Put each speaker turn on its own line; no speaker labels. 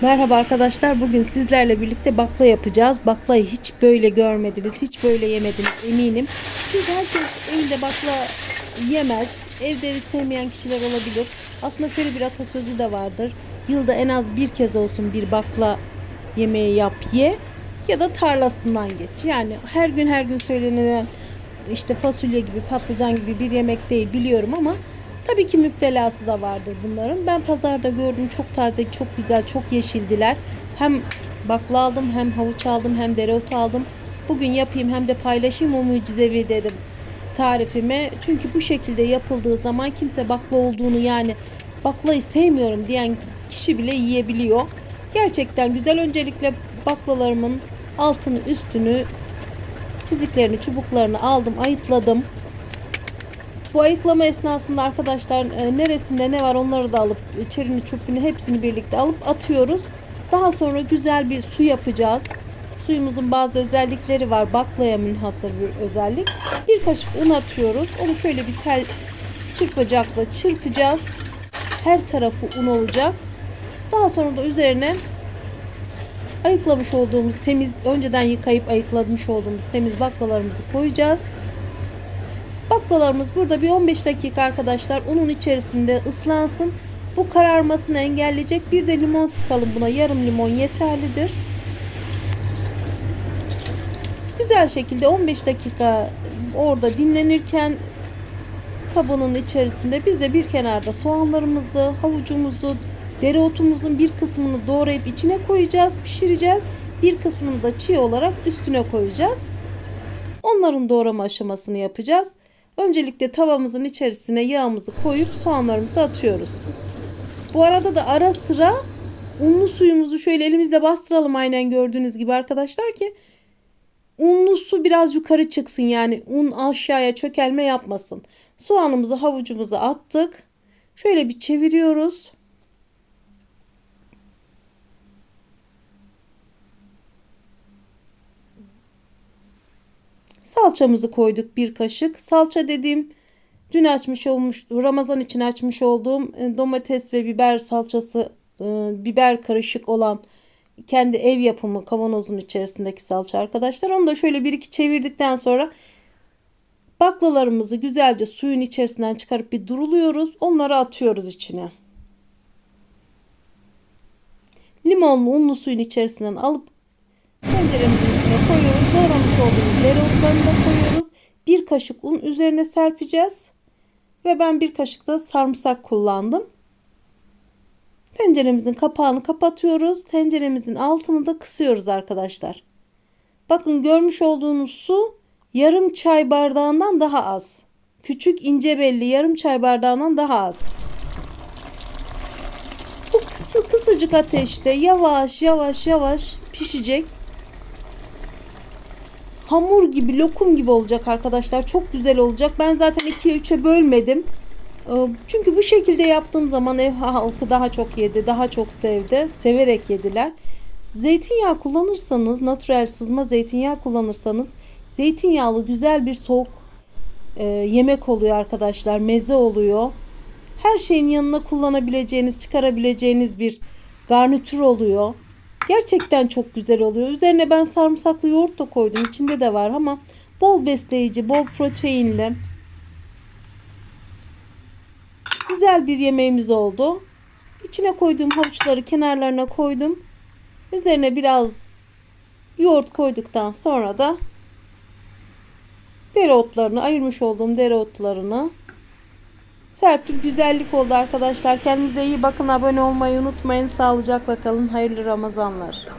Merhaba arkadaşlar. Bugün sizlerle birlikte bakla yapacağız. Baklayı hiç böyle görmediniz, hiç böyle yemediniz eminim. Çünkü herkes evinde bakla yemez. Evde sevmeyen kişiler olabilir. Aslında şöyle bir atasözü de vardır. Yılda en az bir kez olsun bir bakla yemeği yap ye ya da tarlasından geç. Yani her gün her gün söylenen işte fasulye gibi patlıcan gibi bir yemek değil biliyorum ama tabii ki müptelası da vardır bunların. Ben pazarda gördüm çok taze, çok güzel, çok yeşildiler. Hem bakla aldım, hem havuç aldım, hem dereotu aldım. Bugün yapayım hem de paylaşayım o mucizevi dedim tarifimi. Çünkü bu şekilde yapıldığı zaman kimse bakla olduğunu yani baklayı sevmiyorum diyen kişi bile yiyebiliyor. Gerçekten güzel. Öncelikle baklalarımın altını üstünü çiziklerini çubuklarını aldım ayıtladım. Bu ayıklama esnasında arkadaşlar e, neresinde ne var onları da alıp içerini çöpünü hepsini birlikte alıp atıyoruz. Daha sonra güzel bir su yapacağız. Suyumuzun bazı özellikleri var. Baklaya münhasır bir özellik. Bir kaşık un atıyoruz. Onu şöyle bir tel çırpacakla çırpacağız. Her tarafı un olacak. Daha sonra da üzerine ayıklamış olduğumuz temiz önceden yıkayıp ayıklamış olduğumuz temiz baklalarımızı koyacağız. Baklalarımız burada bir 15 dakika arkadaşlar unun içerisinde ıslansın. Bu kararmasını engelleyecek. Bir de limon sıkalım buna. Yarım limon yeterlidir. Güzel şekilde 15 dakika orada dinlenirken kabının içerisinde biz de bir kenarda soğanlarımızı, havucumuzu, dereotumuzun bir kısmını doğrayıp içine koyacağız, pişireceğiz. Bir kısmını da çiğ olarak üstüne koyacağız. Onların doğrama aşamasını yapacağız. Öncelikle tavamızın içerisine yağımızı koyup soğanlarımızı atıyoruz. Bu arada da ara sıra unlu suyumuzu şöyle elimizle bastıralım aynen gördüğünüz gibi arkadaşlar ki unlu su biraz yukarı çıksın yani un aşağıya çökelme yapmasın. Soğanımızı havucumuzu attık. Şöyle bir çeviriyoruz. Salçamızı koyduk bir kaşık. Salça dediğim dün açmış olmuş Ramazan için açmış olduğum e, domates ve biber salçası e, biber karışık olan kendi ev yapımı kavanozun içerisindeki salça arkadaşlar. Onu da şöyle bir iki çevirdikten sonra baklalarımızı güzelce suyun içerisinden çıkarıp bir duruluyoruz. Onları atıyoruz içine. Limonlu unlu suyun içerisinden alıp tenceremizin içine koyuyoruz. Doğramış olduğumuz dereotlarını da koyuyoruz. Bir kaşık un üzerine serpeceğiz. Ve ben bir kaşık da sarımsak kullandım. Tenceremizin kapağını kapatıyoruz. Tenceremizin altını da kısıyoruz arkadaşlar. Bakın görmüş olduğunuz su yarım çay bardağından daha az. Küçük ince belli yarım çay bardağından daha az. Bu kısacık ateşte yavaş yavaş yavaş pişecek. Hamur gibi, lokum gibi olacak arkadaşlar. Çok güzel olacak. Ben zaten 2'ye 3'e bölmedim. Çünkü bu şekilde yaptığım zaman ev halkı daha çok yedi, daha çok sevdi. Severek yediler. Zeytinyağı kullanırsanız, natürel sızma zeytinyağı kullanırsanız zeytinyağlı güzel bir soğuk e, yemek oluyor arkadaşlar. Meze oluyor. Her şeyin yanına kullanabileceğiniz, çıkarabileceğiniz bir garnitür oluyor. Gerçekten çok güzel oluyor. Üzerine ben sarımsaklı yoğurt da koydum. İçinde de var ama bol besleyici, bol proteinli. Güzel bir yemeğimiz oldu. İçine koyduğum havuçları kenarlarına koydum. Üzerine biraz yoğurt koyduktan sonra da dereotlarını ayırmış olduğum dereotlarını serptim. Güzellik oldu arkadaşlar. Kendinize iyi bakın. Abone olmayı unutmayın. Sağlıcakla kalın. Hayırlı Ramazanlar.